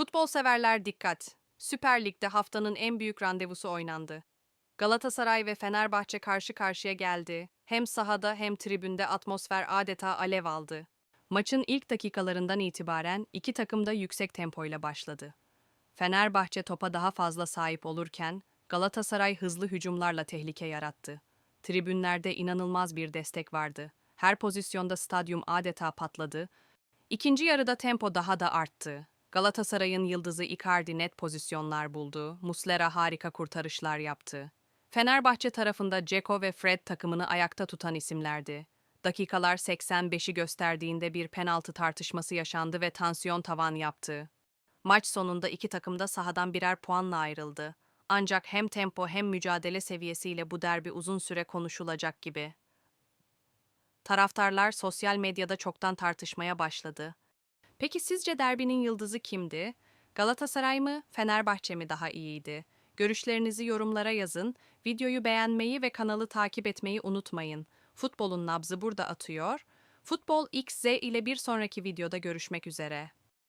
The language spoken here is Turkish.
Futbol severler dikkat. Süper Lig'de haftanın en büyük randevusu oynandı. Galatasaray ve Fenerbahçe karşı karşıya geldi. Hem sahada hem tribünde atmosfer adeta alev aldı. Maçın ilk dakikalarından itibaren iki takım da yüksek tempoyla başladı. Fenerbahçe topa daha fazla sahip olurken Galatasaray hızlı hücumlarla tehlike yarattı. Tribünlerde inanılmaz bir destek vardı. Her pozisyonda stadyum adeta patladı. İkinci yarıda tempo daha da arttı. Galatasaray'ın yıldızı Icardi net pozisyonlar buldu. Muslera harika kurtarışlar yaptı. Fenerbahçe tarafında Ceko ve Fred takımını ayakta tutan isimlerdi. Dakikalar 85'i gösterdiğinde bir penaltı tartışması yaşandı ve tansiyon tavan yaptı. Maç sonunda iki takım da sahadan birer puanla ayrıldı. Ancak hem tempo hem mücadele seviyesiyle bu derbi uzun süre konuşulacak gibi. Taraftarlar sosyal medyada çoktan tartışmaya başladı. Peki sizce derbinin yıldızı kimdi? Galatasaray mı, Fenerbahçe mi daha iyiydi? Görüşlerinizi yorumlara yazın. Videoyu beğenmeyi ve kanalı takip etmeyi unutmayın. Futbolun nabzı burada atıyor. Futbol XZ ile bir sonraki videoda görüşmek üzere.